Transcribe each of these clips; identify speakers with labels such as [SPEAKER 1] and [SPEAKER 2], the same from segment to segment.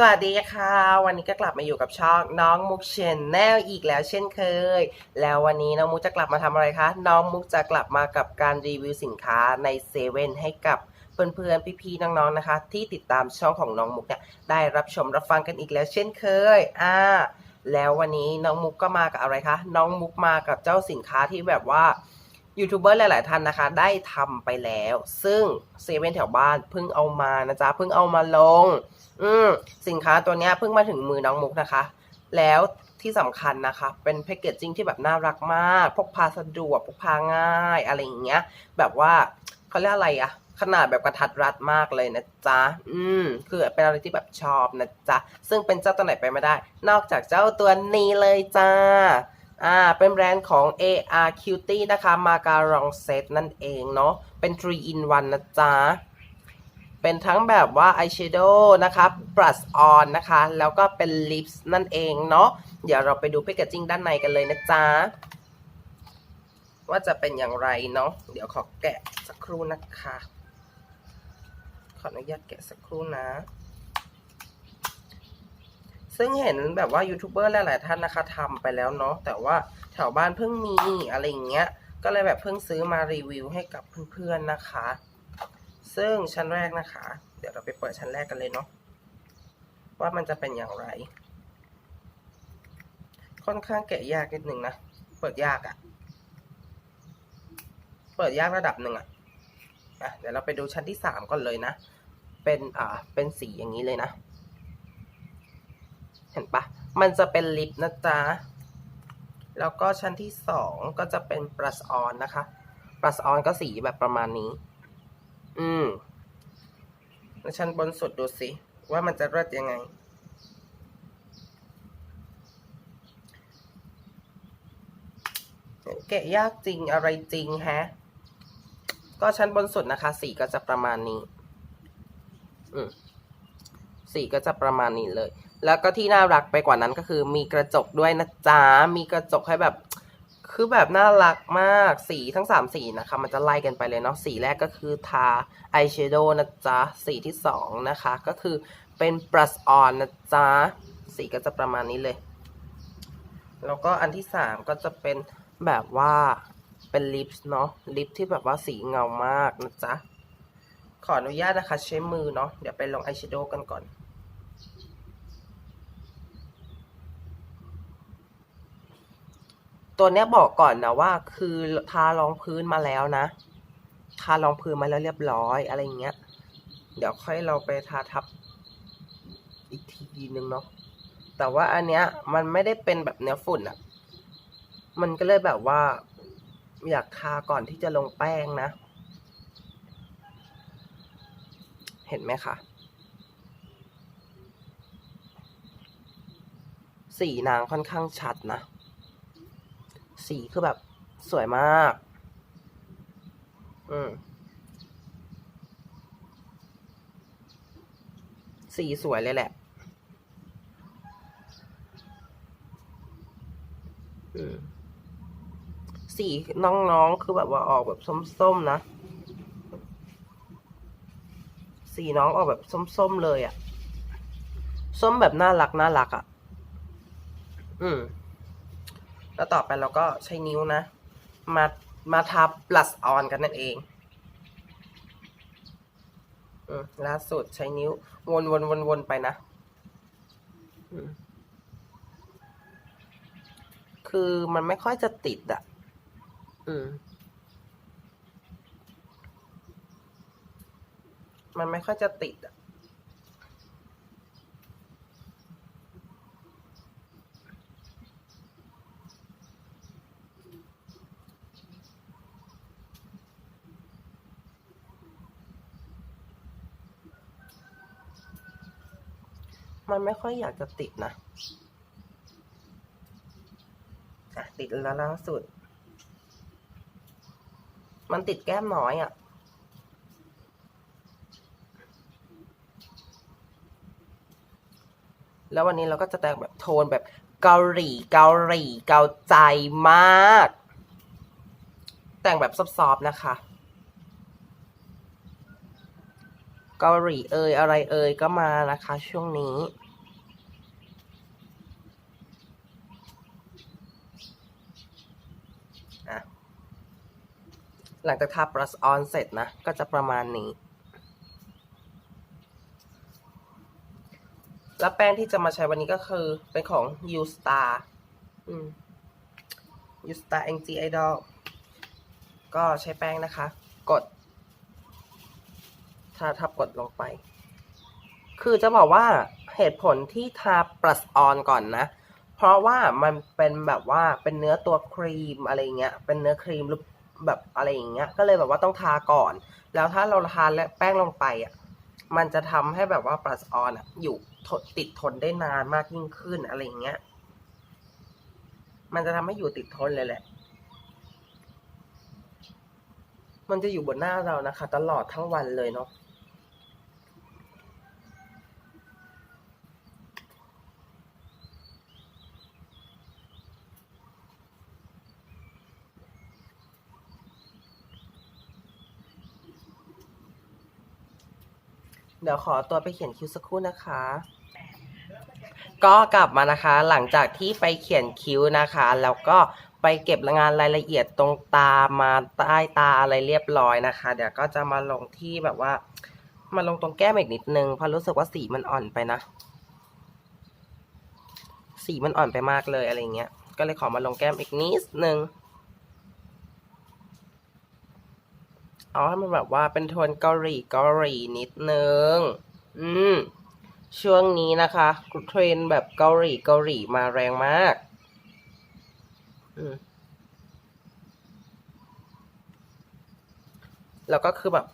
[SPEAKER 1] สวัสดีค่ะ วันนี้ก็กลับมาอยู่กับช่องน้องมุกเชนแนลอีกแล้วเช่นเคย แล้ววันนี้น้องมุกจะกลับมาทำอะไรคะ น้องมุกจะกลับมากับการรีวิวสินค้าในเซเว่นให้กับเพื่อนๆ พี่ๆ น้องๆ นะคะ ที่ติดตามช่องของน้องมุกเนี่ยได้รับชมรับฟังกันอีกแล้วเช่นเคย อ่า แล้ววันนี้น้องมุกก็มากับอะไรคะ น้องมุกมากับเจ้าสินค้าที่แบบว่า ยูทูบเบอร์หลาย ๆ ท่านนะคะ ได้ทำไปแล้ว ซึ่งเซเว่นแถวบ้านเพิ่งเอามานะจ๊ะเพิ่งเอามาลง อืมสินค้าตัวเนี้ยเพิ่งมาถึงมือน้องมุกนะคะ แล้วที่สำคัญนะคะ เป็นแพคเกจจิ้งที่แบบน่ารักมาก พกพาสะดวกพกพาง่ายอะไรอย่างเงี้ย แบบว่าเขาเรียกอะไรอะขนาดแบบกระทัดรัดมากเลยนะจ๊ะ อืม คือเป็นอะไรที่แบบชอบนะจ๊ะ ซึ่งเป็นเจ้าตัวไหนไปไม่ได้ นอกจากเจ้าตัวนี้เลยจ้า อ่า เป็นแบรนด์ของ AR Cutie นะคะ Macaron Set นั่นเองเนาะ เป็น 3 in 1 นะจ๊ะ เป็นทั้งแบบว่า eyeshadow นะคะ brush on นะคะ แล้วก็เป็น lips นั่นเองเนาะ เดี๋ยวเราไปดูแพคเกจจิ้งด้านในกันเลยนะจ๊ะ ว่าจะเป็นอย่างไรเนาะ เดี๋ยวขอแกะสักครู่นะคะ ขออนุญาตแกะสักครู่นะ ซึ่งเห็นแบบว่ายูทูบเบอร์หลายๆท่านนะคะทำไปแล้วเนาะแต่ว่าแถวบ้านเพิ่งมีอะไรอย่างเงี้ย ก็เลยแบบเพิ่งซื้อมารีวิวให้กับเพื่อนๆนะคะ ซึ่งชั้นแรกนะคะ เดี๋ยวเราไปเปิดชั้นแรกกันเลยเนาะว่ามันจะเป็นอย่างไร ค่อนข้างแกะยากนิดนึงนะ เปิดยากอะ่ะเปิดยากระดับหนึ่งอะ่ะอะเดี๋ยวเราไปดูชั้นที่สามก่อนเลยนะ เป็นอ่าเป็นสีอย่างนี้เลยนะ ห็นปะมันจะเป็นลิปนะจ๊ะ แล้วก็ชั้นที่สองก็จะเป็น brush on นะคะ brush on ก็สีแบบประมาณนี้ อืมแล้วชั้นบนสุดดูสิ ว่ามันจะเลิศยังไง แกะยากจริงอะไรจริงแฮะ ก็ชั้นบนสุดนะคะ สีก็จะประมาณนี้ อืม สีก็จะประมาณนี้เลย แล้วก็ที่น่ารักไปกว่านั้นก็คือมีกระจกด้วยนะจ๊ะ มีกระจกให้แบบ คือแบบน่ารักมาก สีทั้งสามสีนะคะ มันจะไล่กันไปเลยเนาะ สีแรกก็คือทาอายแชโดว์นะจ๊ะ สีที่สองนะคะ ก็คือเป็น brush on นะจ๊ะ สีก็จะประมาณนี้เลย แล้วก็อันที่สามก็จะเป็นแบบว่าเป็นลิปส์เนาะ ลิปที่แบบว่าสีเงามากนะจ๊ะขออนุญาตนะคะใช้มือเนาะเดี๋ยวไปลงอายแชโดว์กันก่อน ตัวเนี้ยบอกก่อนนะว่า คือทารองพื้นมาแล้วนะ ทารองพื้นมาแล้วเรียบร้อยอะไรอย่างเงี้ย เดี๋ยวค่อยเราไปทาทับอีกทีนึงเนาะ แต่ว่าอันเนี้ย มันไม่ได้เป็นแบบเนื้อฝุ่นอะมันก็เลยแบบว่า อยากทาก่อนที่จะลงแป้งนะ เห็นไหมคะ สีนางค่อนข้างชัดนะ สีคือแบบสวยมาก อืม สีสวยเลยแหละอืมสีน้องๆ คือแบบว่าออกแบบส้มๆ นะ สีน้องออกแบบส้มๆ เลยอะ่ะ ส้มแบบน่ารักน่ารักอะ่ะ อืม แล้วต่อไปเราก็ใช้นิ้วนะ มามาทับ blush on กันนั่นเองอล่าสุดใช้นิ้ว วนวนวนวนไปนะ คือมันไม่ค่อยจะติดอะอืม มันไม่ค่อยจะติดอะ มันไม่ค่อยอยากจะติดนะอะติดแล้วล่าสุด มันติดแก้มน้อยอะ่ะแล้ววันนี้เราก็จะแต่งแบบโทนแบบเกาหลีเกาหลีเกาใจมาก แต่งแบบซอฟๆนะคะ กาหลีเอยอะไรเอยก็มานะคะช่วงนี้ หลังจากทาบรัสออนเสร็จนะ ก็จะประมาณนี้ แล้วแป้งที่จะมาใช้วันนี้ก็คือ เป็นของ U Star อืม U Star NG Idol ก็ใช้แป้งนะคะ กด ถ้าทับกดลงไป คือจะบอกว่าเหตุผลที่ทา brush on ก่อนนะ เพราะว่ามันเป็นแบบว่าเป็นเนื้อตัวครีมอะไรเงี้ย เป็นเนื้อครีมหรือแบบอะไรอย่างเงี้ย ก็เลยแบบว่าต้องทาก่อน แล้วถ้าเราทาและแป้งลงไปอะ มันจะทำให้แบบว่า brush on อะ อยู่ติดทนได้นานมากยิ่งขึ้นอะไรอย่างเงี้ย มันจะทำให้อยู่ติดทนเลยแหละมันจะอยู่บนหน้าเรานะคะ ตลอดทั้งวันเลยเนาะ เดี๋ยวขอตัวไปเขียนคิวสักครู่นะคะ ก็กลับมานะคะ หลังจากที่ไปเขียนคิ้วนะคะ แล้วก็ไปเก็บงานรายละเอียดตรงตามาใต้ตาอะไรเรียบร้อยนะคะ เดี๋ยวก็จะมาลงที่แบบว่า มาลงตรงแก้มอีกนิดนึงเพราะรู้สึกว่าสีมันอ่อนไปนะ สีมันอ่อนไปมากเลยอะไรเงี้ย ก็เลยขอมาลงแก้มอีกนิดนึง เอาให้มันแบบว่าเป็นโทนเกาหลีเกาหลีนิดนึง อืม ช่วงนี้นะคะเทรนแบบเกาหลีเกาหลีมาแรงมาก อืมแล้วก็คือแบบ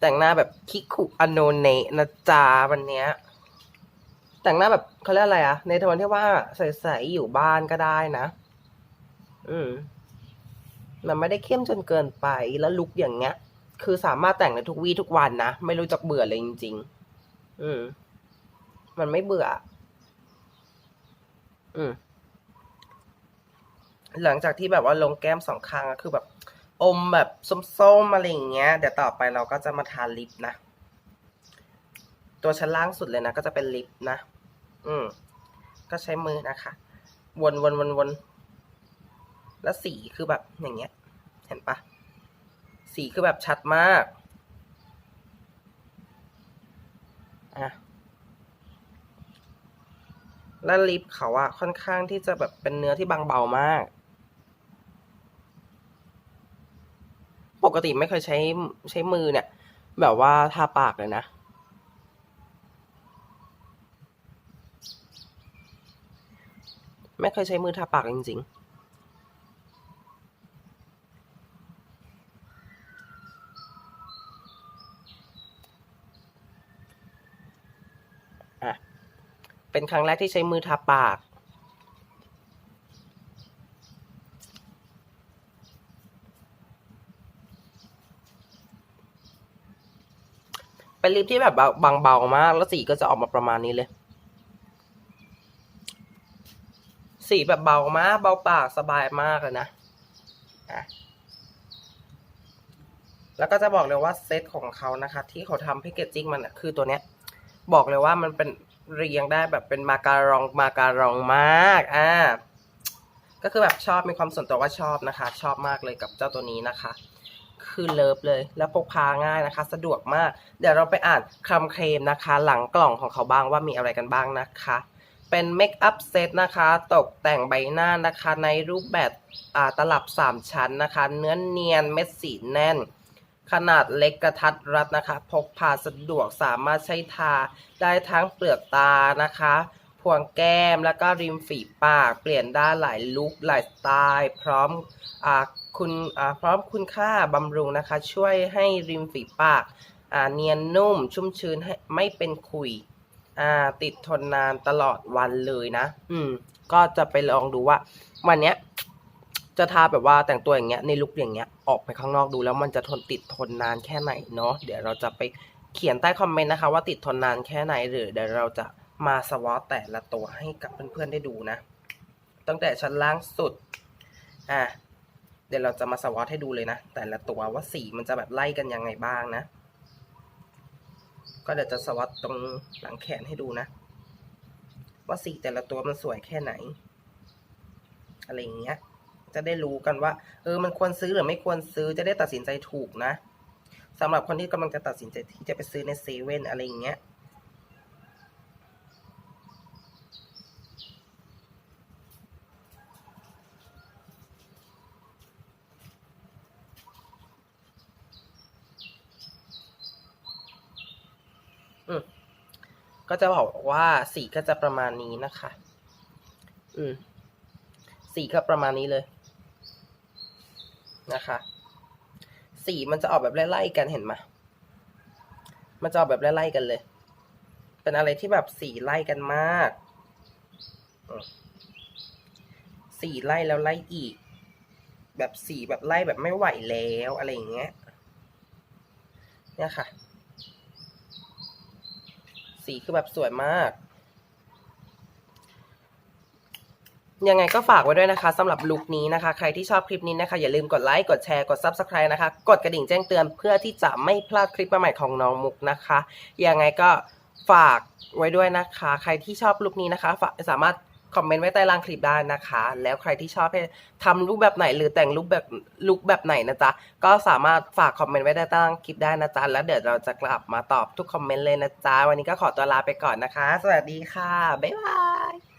[SPEAKER 1] แต่งหน้าแบบคิคุอโนเนะนะจ๊ะวันเนี้ย แต่งหน้าแบบเขาเรียกอะไรอะในโทนที่ว่าใสๆอยู่บ้านก็ได้นะ อืมมันไม่ได้เข้มจนเกินไปแล้วลุคอย่างเงี้ย คือสามารถแต่งได้ทุกวี่ทุกวันนะ ไม่รู้จักเบื่อเลยจริง ๆ อืม มันไม่เบื่อ อืม หลังจากที่แบบว่าลงแก้มสองข้างก็คือแบบ อมแบบส้มๆอะไรอย่างเงี้ย เดี๋ยวต่อไปเราก็จะมาทาลิปนะ ตัวชั้นล่างสุดเลยนะ ก็จะเป็นลิปนะ อืม ก็ใช้มือนะคะ วนวนวนวน แล้วสีคือแบบอย่างเงี้ย เห็นปะ สีคือแบบชัดมาก อะ แล้วลิปเขาอะค่อนข้างที่จะแบบเป็นเนื้อที่บางเบามาก ปกติไม่เคยใช้ใช้มือเนี่ย แบบว่าทาปากเลยนะไม่เคยใช้มือทาปากจริงๆ เป็นครั้งแรกที่ใช้มือทาปาก เป็นลิปที่แบบบางเบามาก แล้วสีก็จะออกมาประมาณนี้เลย สีแบบเบามากเบาปากสบายมากเลยนะอะแล้วก็จะบอกเลยว่าเซตของเขานะคะ ที่เขาทำแพคเกจจิ้งมันคือตัวเนี้ย บอกเลยว่ามันเป็น เรียงได้แบบเป็นมาการองมาการองมากอ่าก็คือแบบชอบมีความส่วนตัวว่าชอบนะคะ ชอบมากเลยกับเจ้าตัวนี้นะคะ คือเลิฟเลยแล้วพกพาง่ายนะคะ สะดวกมาก เดี๋ยวเราไปอ่านคำเคลมนะคะ หลังกล่องของเขาบ้างว่ามีอะไรกันบ้างนะคะ เป็นเมคอัพเซตนะคะ ตกแต่งใบหน้านะคะ ในรูปแบบอ่าตลับ 3 ชั้นนะคะ เนื้อเนียนเม็ดสีแน่น ขนาดเล็กกระทัดรัดนะคะ พกพาสะดวกสามารถใช้ทาได้ทั้งเปลือกตานะคะ พวงแก้มแล้วก็ริมฝีปากเปลี่ยนได้หลายลุคหลายสไตล์ พร้อมอคุณพร้อมคุณค่าบำรุงนะคะ ช่วยให้ริมฝีปากาเนียนนุ่มชุ่มชื้นให้ไม่เป็นขุยติดทนนานตลอดวันเลยนะ อืม ก็จะไปลองดูว่า วันเนี้ย จะทาแบบว่าแต่งตัวอย่างเงี้ยในลุคอย่างเงี้ยออกไปข้างนอกดูแล้วมันจะทนติดทนนานแค่ไหนเนาะเดี๋ยวเราจะไปเขียนใต้คอมเมนต์นะคะ ว่าติดทนนานแค่ไหนหรือเดี๋ยวเราจะมาสวอตแต่ละตัวให้กับเพื่อนๆได้ดูนะ ตั้งแต่ชั้นล่างสุดอะเดี๋ยวเราจะมาสวอตให้ดูเลยนะ แต่ละตัวว่าสีมันจะแบบไล่กันยังไงบ้างนะ ก็เดี๋ยวจะสวอตตรงหลังแขนให้ดูนะ ว่าสีแต่ละตัวมันสวยแค่ไหน อะไรอย่างเงี้ย จะได้รู้กันว่า เออมันควรซื้อหรือไม่ควรซื้อจะได้ตัดสินใจถูกนะสำหรับคนที่กำลังจะตัดสินใจที่จะไปซื้อในเซเว่นอะไรอย่างเงี้ยอืมก็จะบอกว่าสีก็จะประมาณนี้นะคะ อืม สีก็ประมาณนี้เลย นะคะ สีมันจะออกแบบไล่ๆกันเห็นไหมมันจะออกแบบไล่ๆกันเลย เป็นอะไรที่แบบสีไล่กันมาก สีไล่แล้วไล่อีก แบบสีแบบไล่แบบไม่ไหวแล้วอะไรอย่างเงี้ย เนี่ยค่ะ สีคือแบบสวยมาก ยังไงก็ฝากไว้ด้วยนะคะสำหรับลุคนี้นะคะ ใครที่ชอบคลิปนี้นะคะ อย่าลืมกดไลค์กดแชร์กด Subscribe นะคะ กดกระดิ่งแจ้งเตือนเพื่อที่จะไม่พลาดคลิปใหม่ของน้องมุกนะคะ ยังไงก็ฝากไว้ด้วยนะคะ ใครที่ชอบลุคนี้นะคะสามารถคอมเมนต์ไว้ใต้ล่างคลิปได้นะคะ แล้วใครที่ชอบให้ทำลุคแบบไหน หรือแต่งลุคแบบลุคแบบไหนนะจ๊ะก็สามารถฝากคอมเมนต์ไว้ใต้ล่างคลิปได้นะจ๊ะแล้วเดี๋ยวเราจะกลับมาตอบทุกคอมเมนต์เลยนะจ๊ะวันนี้ก็ขอตัวลาไปก่อนนะคะ สวัสดีค่ะบ๊ายบาย